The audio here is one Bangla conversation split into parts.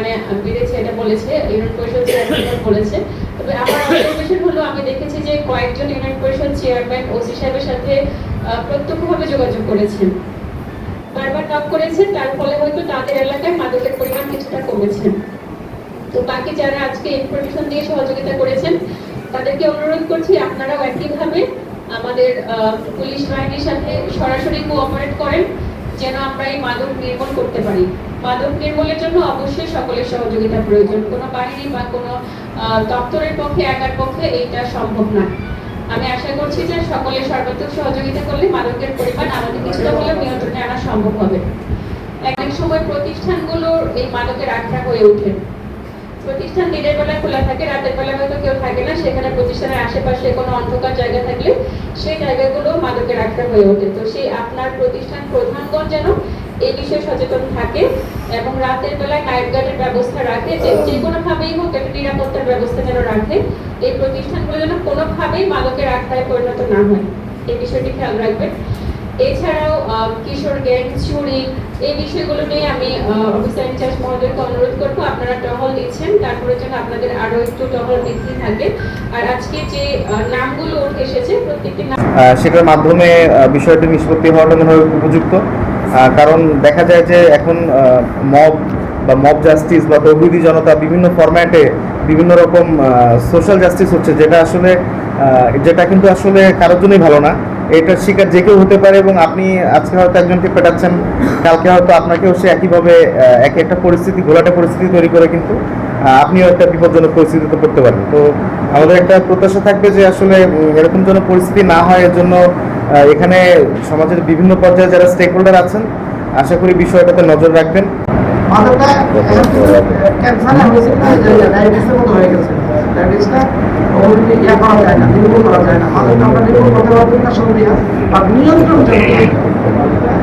পরিমাণে বেড়েছে এটা বলেছে, ইউনিয়ন পরিষদ চেয়ারম্যান বলেছে। তবে আমার অবজারভেশন হলো, আমি দেখেছি যে কয়েকজন ইউনিয়ন পরিষদ চেয়ারম্যান ওসি সাহেবের সাথে প্রত্যক্ষভাবে যোগাযোগ করেছেন। বারবার নক করেছেন, তার ফলে হয়তো তাদের এলাকায় মাদকের পরিমাণ কিছুটা কমেছে। তো বাকি যারা আজকে ইনফরমেশন দিয়ে সহযোগিতা করেছেন, তাদেরকে অনুরোধ করছি, আপনারাও একইভাবে আমাদের পুলিশ বাহিনীর সাথে সরাসরি কোঅপারেট করেন, যেন আমরা এই মাদক নির্মূল করতে পারি। মাদক নির্মূলের জন্য অবশ্যই সকলের সহযোগিতা প্রয়োজন। কোনো বাহিনী বা কোনো দপ্তরের পক্ষে, একার পক্ষে এইটা সম্ভব না আমি আশা করছি যে সকলের সর্বাত্মক সহযোগিতা করলে মাদকের পরিমাণ আমাদের কিছুটা হলেও নিয়ন্ত্রণে আনা সম্ভব হবে। এক সময় প্রতিষ্ঠানগুলোর এই মাদকের আখড়া হয়ে ওঠে। প্রতিষ্ঠান দিনের বেলা খোলা থাকে, রাতের বেলা হয়তো কেউ থাকে না, সেখানে প্রতিষ্ঠানের আশেপাশে কোনো অন্ধকার জায়গা থাকলে সেই জায়গাগুলো মাদকের আখড়া হয়ে ওঠে। তো সেই আপনার প্রতিষ্ঠান প্রধানগণ যেন এই বিষয়ে সচেতন থাকে এবং রাতের বেলায় নাইট গার্ডের ব্যবস্থা রাখে যে যে কোনোভাবেই হোক একটা নিরাপত্তার ব্যবস্থা যেন রাখে। এই প্রতিষ্ঠানগুলো যেন কোনোভাবেই মাদকের আখড়ায় পরিণত না হয়। এই বিষয়টি খেয়াল রাখবেন। এছাড়াও কিশোর গ্যাং চুরি এই বিষয়গুলো নিয়ে আমি অফিসার ইনচার্জ মহোদয়কে অনুরোধ করব আপনারা টহল দিচ্ছেন। তারপরে যেন আপনাদের আরও একটু টহল বৃদ্ধি থাকে। আর আজকে যে নামগুলো উঠে এসেছে প্রত্যেকটি সেটার মাধ্যমে বিষয়টি নিষ্পত্তি হওয়াটা মনে হয় উপযুক্ত। কারণ দেখা যায় যে এখন মব বা মব জাস্টিস বা তৌহিদি জনতা বিভিন্ন ফরম্যাটে বিভিন্ন রকম সোশ্যাল জাস্টিস হচ্ছে, যেটা আসলে যেটা কিন্তু আসলে কারোর জন্যই ভালো না। এটার শিকার যে কেউ হতে পারে এবং আপনি আজকে হয়তো একজনকে পেটাচ্ছেন, কালকে হয়তো আপনাকেও সে একইভাবে এক একটা পরিস্থিতি, ঘোলাটে পরিস্থিতি তৈরি করে কিন্তু আপনিও একটা বিপজ্জনক পরিস্থিতিতে পড়তে পারেন তো আমাদের একটা প্রত্যাশা থাকবে যে আসলে এরকম যেন পরিস্থিতি না হয়, এর জন্য এখানে সমাজের বিভিন্ন পর্যায়ে যারা স্টেক হোল্ডার আছেন আশা করি বিষয়টাতে নজর রাখবেন।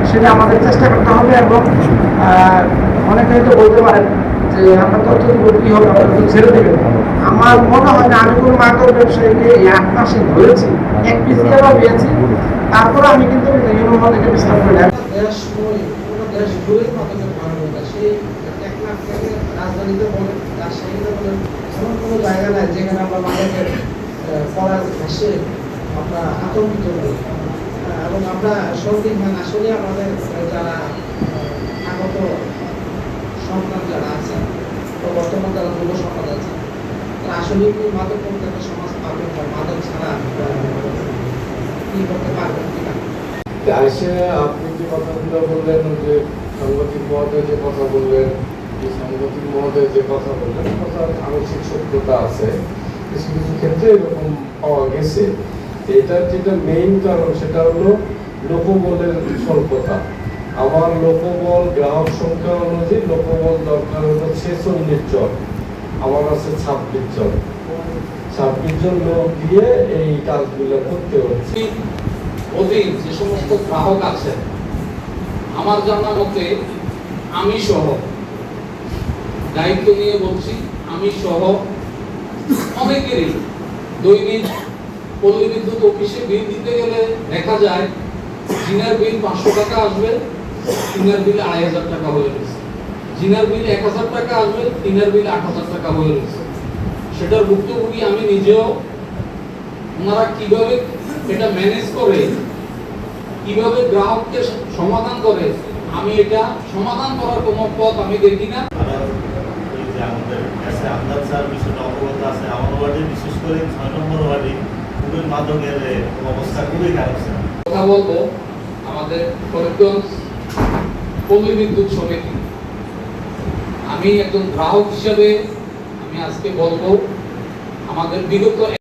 সেটা আমাদের চেষ্টা করতে হবে এবং আহ, অনেকে হয়তো বলতে পারেন যে আমরা তথ্য কি হবে আমরা ছেড়ে দেবেন আমার মনে হয় না, আমি কোনো মাদক ব্যবসায়ীকে আট মাসে ধরেছি এক পিস ইয়ারও পেয়েছি, তারপরে আমি কিন্তু থেকে বিশ্রাম করে সেই টেকনাফ থেকে কোনো জায়গা নাই যেখানে আমরা আমরা আতঙ্কিত হই। এবং আমরা সন্দিগ্ধান আসলে আমাদের যারা আহ, আগত সন্তান যারা আছেন বা বর্তমান যারা যুব সমাজ আছে তারা আসলে কি মাদক মুক্ত একটা সমাজ পাবে বা মাদক ছাড়া কি করতে পারবেন কিনা আপনি যে কথাগুলো বললেন, যে সাংবাদিক মহোদয় যে কথা বললেন, যে সাংবাদিক মহোদয় যে কথা বললেন কথা আংশিক সত্যতা আছে। কিছু কিছু ক্ষেত্রে এরকম পাওয়া গেছে। এটার যেটা মেইন কারণ, সেটা হলো লোকবলের স্বল্পতা। আমার লোকবল, গ্রাহক সংখ্যা অনুযায়ী লোকবল দরকার হলো ছেচল্লিশ জন। আমার আছে ছাব্বিশ জন। ছাব্বিশ জন লোক দিয়ে এই কাজগুলো করতে হচ্ছে। অধীন যে সমস্ত গ্রাহক আছেন, আমার জানা মতে আমি সহ, দায়িত্ব নিয়ে বলছি, আমি সহ অনেকেরই দৈনিক পল্লী বিদ্যুৎ অফিসে বিল দিতে গেলে দেখা যায় জিনার বিল পাঁচশো টাকা আসবে তিনার বিল আড়াই হাজার টাকা হয়ে গেছে। জিনার বিল এক হাজার টাকা আসবে তিনার বিল আট হাজার টাকা হয়ে গেছে সেটার ভুক্তভোগী আমি নিজেও ওনারা কীভাবে এটা ম্যানেজ করে কীভাবে গ্রাহককে সমাধান করে আমি এটা সমাধান করার কোনো পথ আমি দেখি না কথা বলব আমাদের ফরিদগঞ্জ পল্লী বিদ্যুৎ সমিতি আমি একজন গ্রাহক হিসেবে আমি আজকে বলব আমাদের বিগত